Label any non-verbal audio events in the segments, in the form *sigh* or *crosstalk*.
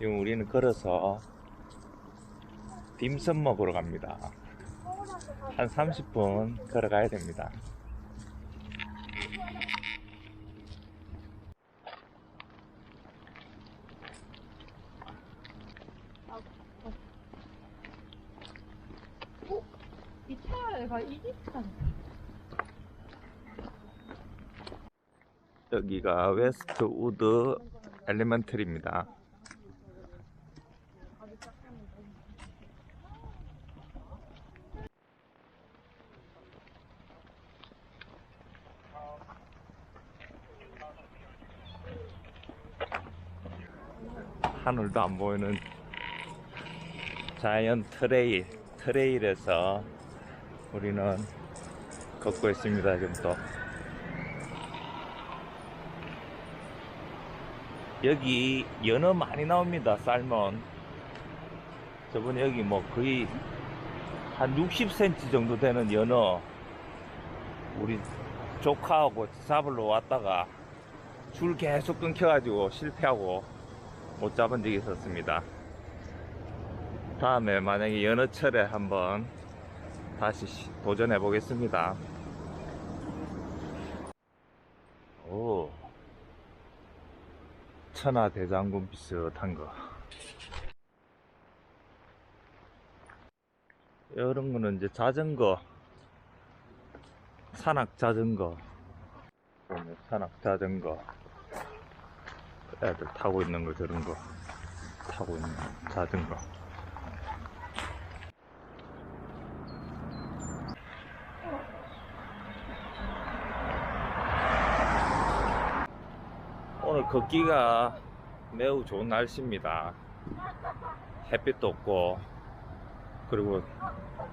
지금 우리는 걸어서 딤섬 먹으러 갑니다. 한 30분 걸어가야 됩니다. 이 차가 이집 차. 여기가 웨스트 우드 엘리먼틀입니다. 하늘도 안 보이는 자이언 트레일, 트레일에서 우리는 걷고 있습니다. 지금 또. 여기 연어 많이 나옵니다. 살몬. 저번에 여기 뭐 거의 한 60cm 정도 되는 연어 우리 조카하고 잡으러 왔다가 줄 계속 끊겨가지고 실패하고 못 잡은 적이 있었습니다. 다음에 만약에 연어철에 한번 다시 시- 도전해 보겠습니다. 오. 천하 대장군 비슷한 거. 이런 거는 이제 자전거, 산악 자전거, 산악 자전거, 애들 타고 있는 거 저런 거 타고 있는 자전거. 오늘 걷기가 매우 좋은 날씨입니다. 햇빛도 없고, 그리고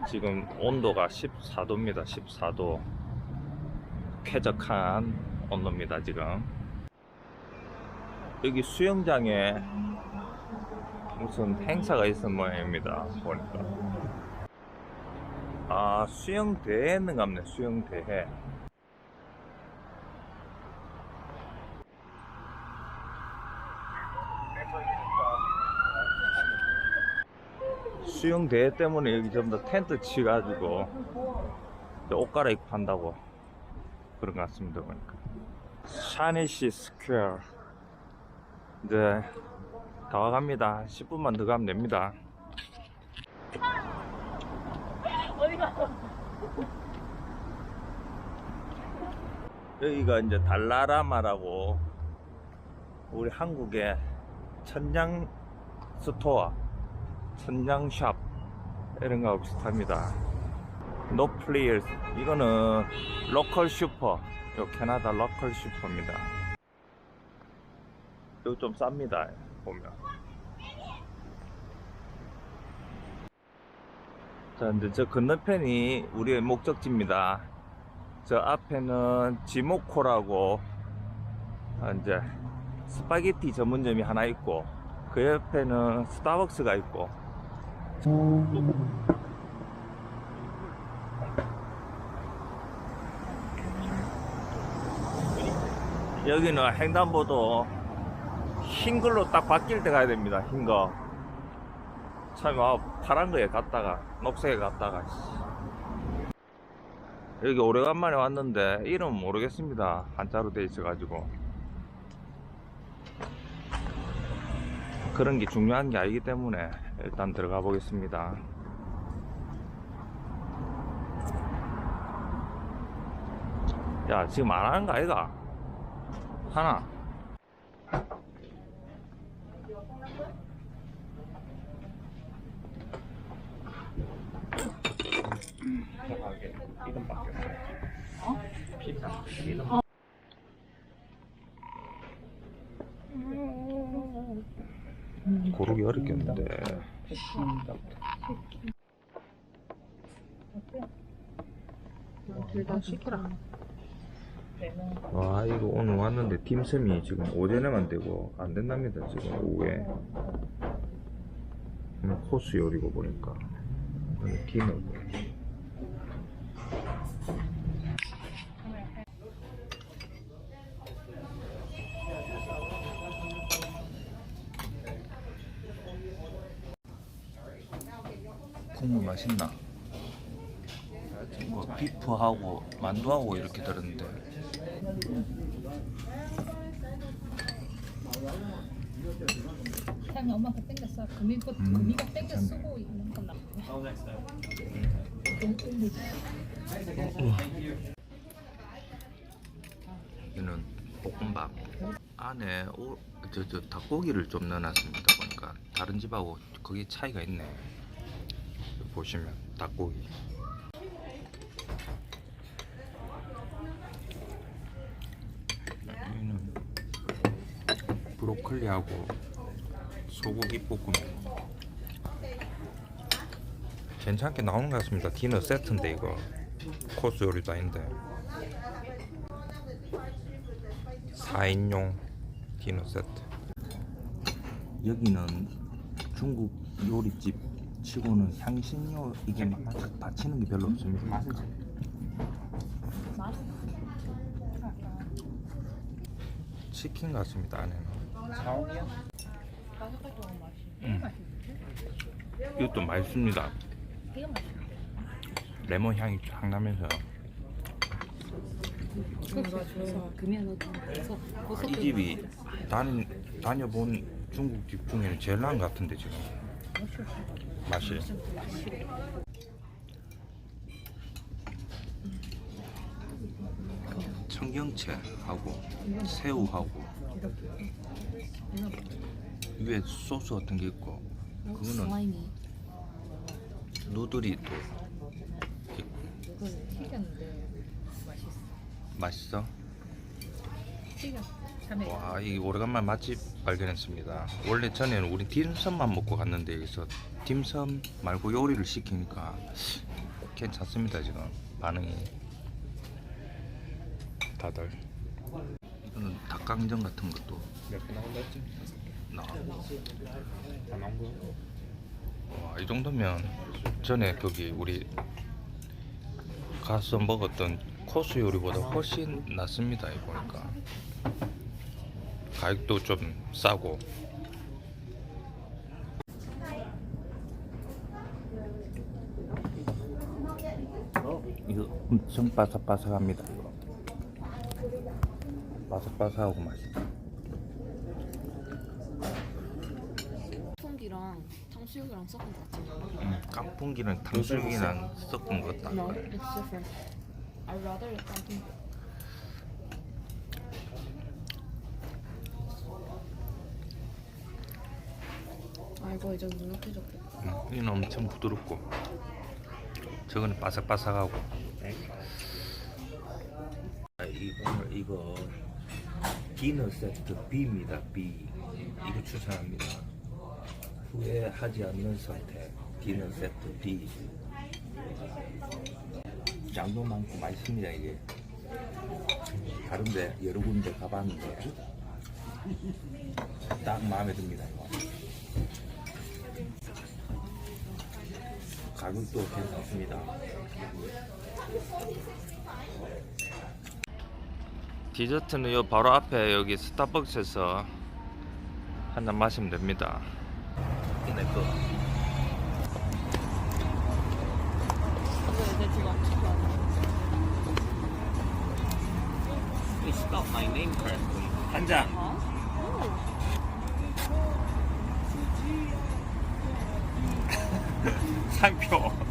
지금 온도가 14도입니다. 14도. 쾌적한 온도입니다, 지금. 여기 수영장에 무슨 행사가 있은 모양입니다. 보니까. 아, 수영대회는 갑네, 수영대회. 수영대회 때문에 여기 전부 다 텐트 치가지고 옷 갈아입고 한다고 그런 것 같습니다 보니까 샤니시 스퀘어 이제 다 와갑니다 10분만 더 가면 됩니다 어디가? 여기가 이제 달라라마라고 우리 한국의 천냥 스토어, 천냥 샵 이런 거하고 비슷합니다. 노플리얼 이거는 로컬 슈퍼, 요 캐나다 로컬 슈퍼입니다. 이거 좀 쌉니다. 보면. 자, 이제 저 건너편이 우리의 목적지입니다. 저 앞에는 지모코라고 아, 이제 스파게티 전문점이 하나 있고 그 옆에는 스타벅스가 있고 여기는 횡단보도 흰 걸로 딱 바뀔 때 가야 됩니다 흰 거 참 아, 파란 거에 갔다가 녹색에 갔다가 씨. 여기 오래간만에 왔는데 이름 모르겠습니다. 한자로 돼 있어가지고 그런 게 중요한 게 아니기 때문에 일단 들어가 보겠습니다. 야 지금 안 하는 거 아이가? 하나. 이름 바뀌었어요. 피자 이름. 고르기 어렵겠는데. 둘다 시키라. 와 이거 오늘 왔는데 팀쌤이 지금 오전에만 되고 안 된답니다 지금 오후에. 코스 요리고 보니까. 김은 국물 맛있나? 뭐 비프하고 만두하고 이렇게 들었는데. 태양이 엄마한테 땡겼어. 금이 거 음, 금이가 땡겨 참. 쓰고 있는 건 나쁘네. 이는 볶음밥 안에 오, 저, 저 닭고기를 좀 넣어놨습니다 보니까 다른 집하고 거기 차이가 있네 보시면 닭고기 여기는 브로콜리하고 소고기 볶음. 괜찮게 나오는 것 같습니다. 디너 세트인데 이거. 코스 요리도 아닌데. 4인용 디너 세트. 여기는 중국 요리집 치고는 향신료 이게 막 받치는 게 별로 없습니다. 맛. 치킨 같습니다 안에는 맛이. 음. 이것도 맛있습니다. 레몬 향이 쫙 나면서 아, 이 집이 다니, 다녀본 중국집 중에는 제일 나은 것 같은데 지금 맛이 청경채하고 새우하고 위에 소스 같은 게 있고 그거는 슬라임이 누들이 또 이걸 튀겼는데 맛있어. 맛있어? 튀겼어. 와, 이 오래간만에 맛집 발견했습니다. 원래 전에는 우리 딤섬만 먹고 갔는데 여기서 딤섬 말고 요리를 시키니까 괜찮습니다 지금 반응이 다들 이거는 닭강정 같은 것도 몇개 나온다 했지? 나와. 다 나온 거? 와, 이 정도면 전에 거기 우리 가서 먹었던 코스 요리보다 훨씬 낫습니다. 이 보니까 가격도 좀 싸고. 이거 엄청 바삭바삭합니다. 이거 바삭바삭하고 맛있다. 풍기랑 탕수육이랑 섞은 것 같아. 음, 깐풍기는 탕수육이랑 섞은 것 같다. No, it's different. I'd rather the 깐풍기. 아 이거 이제 눅눅해졌겠다. 음, 이는 엄청 부드럽고 저거는 바삭바삭하고 아, 이거 이거 디너 세트 B입니다. B. 이거 추천합니다. 후회하지 않는 선택. 디너 세트 B 양도 많고 맛있습니다 이게. 다른데 여러 군데 가봤는데 딱 마음에 듭니다 이거. 가격도 괜찮습니다. 디저트는 요 바로 앞에 여기 스타벅스에서 한 잔 마시면 됩니다. 내 거. 근데 내 지금 안 찍혀. Please spell my name correctly. 한 잔. *laughs* 상표.